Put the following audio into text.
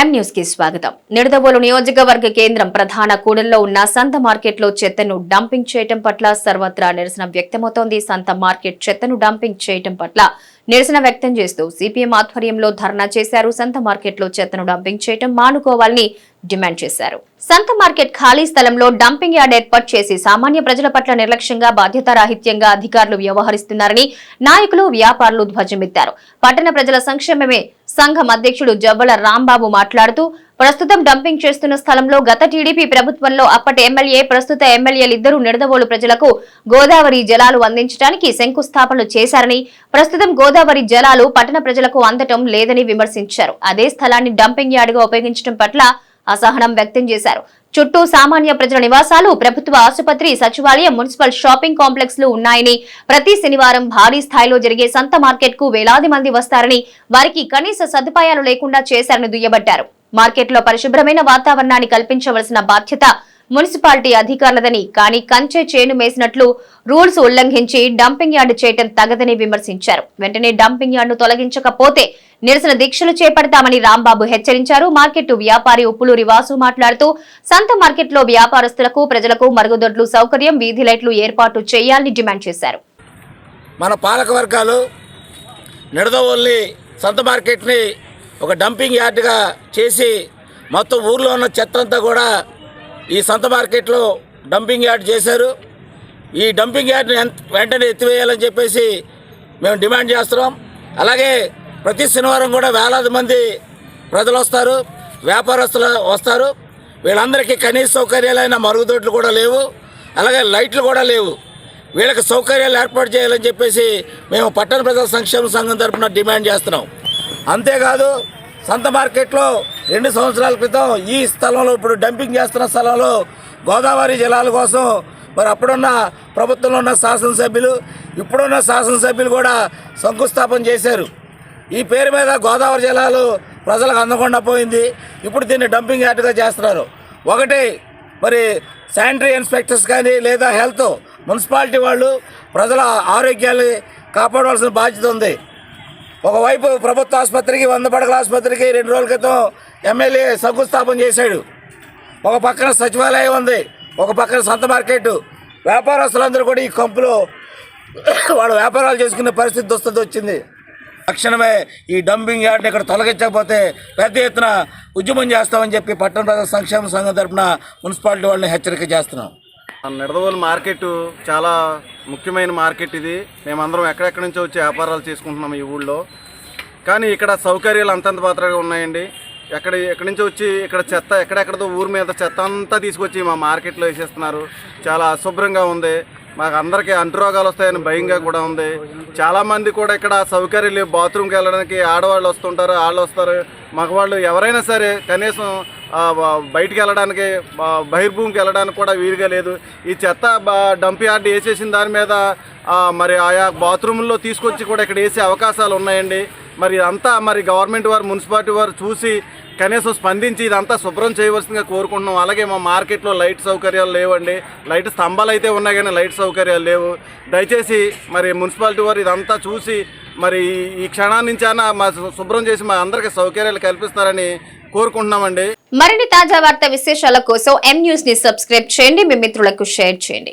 ఎం న్యూస్కి స్వాగతం. నిడదవోలు నియోజకవర్గ కేంద్రం ప్రధాన కూడల్లో ఉన్న సంత మార్కెట్లో చెత్తను డంపింగ్ చేయటం పట్ల సర్వత్రా నిరసన వ్యక్తమవుతోంది. సంత మార్కెట్ చెత్తను డంపింగ్ చేయటం పట్ల నిరసన వ్యక్తం చేస్తూ సిపిఎం ఆధ్వర్యంలో ధర్నా చేశారు. సంత మార్కెట్లో చెత్తను డంపింగ్ చేయటం మానుకోవాలని డిమాండ్ చేశారు. సంత మార్కెట్ ఖాళీ స్థలంలో డంపింగ్ యార్డ్ ఏర్పాటు చేసి సామాన్య ప్రజల పట్ల నిర్లక్ష్యంగా బాధ్యతారాహిత్యంగా అధికారులు వ్యవహరిస్తున్నారని నాయకులు వ్యాపారులు ధ్వజమెత్తారు. పట్టణ ప్రజల సంక్షేమమే సంఘం అధ్యక్షుడు జవ్వల రాంబాబు మాట్లాడుతూ ప్రస్తుతం డంపింగ్ చేస్తున్న స్థలంలో గత టీడీపీ ప్రభుత్వంలో అప్పటి ఎమ్మెల్యే ప్రస్తుత ఎమ్మెల్యేలిద్దరూ నిడదవోలు ప్రజలకు గోదావరి జలాలు అందించడానికి శంకుస్థాపనలు చేశారని ప్రస్తుతం గోదావరి జలాలు పట్టణ ప్రజలకు అందటం లేదని విమర్శించారు. అదే స్థలాన్ని డంపింగ్ యార్డుగా ఉపయోగించడం పట్ల అసహనం వ్యక్తం చేశారు. చుట్టూ సామాన్య ప్రజల నివాసాలు ప్రభుత్వ ఆసుపత్రి సచివాలయం మున్సిపల్ షాపింగ్ కాంప్లెక్స్లు ఉన్నాయని ప్రతి శనివారం భారీ స్థాయిలో జరిగే సంత మార్కెట్కు వేలాది మంది వస్తారని వారికి కనీస సదుపాయాలు లేకుండా చేశారని దుయ్యబట్టారు. మార్కెట్లో పరిశుభ్రమైన వాతావరణాన్ని కల్పించవలసిన బాధ్యత మున్సిపాలిటీ అధికారులదని కానీ కంచె చేను మేసినట్లు రూల్స్ ఉల్లంఘించి డంపింగ్ యార్డు చేయటం తగదని విమర్శించారు. వెంటనే డంపింగ్ యార్డును తొలగించకపోతే నిరసన దీక్షలు చేపడతామని రాంబాబు హెచ్చరించారు. మార్కెట్ వ్యాపారి ఉప్పులూరి వాసు మాట్లాడుతూ సంత మార్కెట్లో వ్యాపారస్తులకు ప్రజలకు మరుగుదొడ్లు సౌకర్యం వీధి లైట్లు ఏర్పాటు చేయాలని డిమాండ్ చేశారు. మన పాలక వర్గాలు నిడదవల్లి సంత మార్కెట్ని ఒక డంపింగ్ యార్డ్గా చేసి మొత్తం ఊర్లో ఉన్న చెత్త అంతా కూడా ఈ సంత మార్కెట్లో డంపింగ్ యార్డ్ చేశారు. ఈ డంపింగ్ యార్డ్ని వెంటనే ఎత్తివేయాలని చెప్పేసి మేము డిమాండ్ చేస్తున్నాం. అలాగే ప్రతి శనివారం కూడా వేలాది మంది ప్రజలు వస్తారు. వ్యాపారస్తులు వస్తారు. వీళ్ళందరికీ కనీస సౌకర్యాలైన మరుగుదొడ్లు కూడా లేవు. అలాగే లైట్లు కూడా లేవు. వీళ్ళకి సౌకర్యాలు ఏర్పాటు చేయాలని చెప్పేసి మేము పట్టణ ప్రజల సంక్షేమ సంఘం తరఫున డిమాండ్ చేస్తున్నాం. అంతేకాదు సంత మార్కెట్లో రెండు సంవత్సరాల క్రితం ఈ స్థలంలో ఇప్పుడు డంపింగ్ చేస్తున్న స్థలంలో గోదావరి జలాల కోసం మరి అప్పుడున్న ప్రభుత్వంలో ఉన్న శాసనసభ్యులు ఇప్పుడున్న శాసనసభ్యులు కూడా శంకుస్థాపన చేశారు. ఈ పేరు మీద గోదావరి జలాలు ప్రజలకు అందకుండా పోయింది. ఇప్పుడు దీన్ని డంపింగ్ యార్డ్గా చేస్తున్నారు. ఒకటి మరి శానిటరీ ఇన్స్పెక్టర్స్ కానీ లేదా హెల్త్ మున్సిపాలిటీ వాళ్ళు ప్రజల ఆరోగ్యాన్ని కాపాడవలసిన బాధ్యత ఉంది. ఒకవైపు ప్రభుత్వ ఆసుపత్రికి వంద పడకల ఆసుపత్రికి రెండు రోజుల క్రితం ఎమ్మెల్యే శంకుస్థాపన చేశాడు. ఒక పక్కన సచివాలయం ఉంది ఒక పక్కన సొంత మార్కెట్. వ్యాపారస్తులందరూ కూడా ఈ కంపులో వాళ్ళు వ్యాపారాలు చేసుకునే పరిస్థితి దుస్థితి వచ్చింది. తక్షణమే ఈ డంపింగ్ యార్డ్ని ఇక్కడ తొలగించకపోతే పెద్ద ఎత్తున ఉద్యమం చేస్తామని చెప్పి పట్టణ ప్రజల సంక్షేమ సంఘం తరఫున మున్సిపాలిటీ వాళ్ళని హెచ్చరిక చేస్తున్నాం. నిడదవోలు మార్కెట్ చాలా ముఖ్యమైన మార్కెట్ ఇది. మేమందరం ఎక్కడెక్కడి నుంచో వచ్చి వ్యాపారాలు చేసుకుంటున్నాం ఈ ఊళ్ళో. కానీ ఇక్కడ సౌకర్యాలు అంతంత పాత్రగా ఉన్నాయండి. ఎక్కడ ఎక్కడి నుంచో వచ్చి ఇక్కడ చెత్త ఎక్కడెక్కడదో ఊరి మీద చెత్త అంతా తీసుకొచ్చి మా మార్కెట్లో వేసేస్తున్నారు. చాలా అశుభ్రంగా ఉంది. మాకు అందరికీ అంటురోగాలు వస్తాయని భయంగా కూడా ఉంది. చాలామంది కూడా ఇక్కడ సౌకర్యాలు లేవు బాత్రూమ్కి వెళ్ళడానికి ఆడవాళ్ళు వస్తుంటారు వాళ్ళు వస్తారు. మగవాళ్ళు ఎవరైనా సరే కనీసం బయటికి వెళ్ళడానికి బహిర్భూమికి వెళ్ళడానికి కూడా వీలుగా లేదు. ఈ చెత్త డంప్ యార్డ్ వేసేసిన దాని మీద మరి ఆయా బాత్రూముల్లో తీసుకొచ్చి కూడా ఇక్కడ వేసే అవకాశాలు ఉన్నాయండి. మరి అంతా మరి గవర్నమెంట్ వారు మున్సిపాలిటీ వారు చూసి కనీసం స్పందించి ఇదంతా శుభ్రం చేయవలసిందిగా కోరుకుంటున్నాం. అలాగే మా మార్కెట్లో లైట్ సౌకర్యాలు లేవండి. లైట్ స్తంభాలు అయితే ఉన్నాయి కానీ లైట్ సౌకర్యాలు లేవు. దయచేసి మరి మున్సిపాలిటీ వారు ఇదంతా చూసి మరి ఈ- ఈ క్షణాన్ని మా శుభ్రం చేసి మా అందరికీ సౌకర్యాలు కల్పిస్తారని కోరుకుంటున్నామండి. మరిన్ని తాజా వార్త విశేషాల కోసం ఎం న్యూస్ని సబ్స్క్రైబ్ చేయండి. మీ మిత్రులకు షేర్ చేయండి.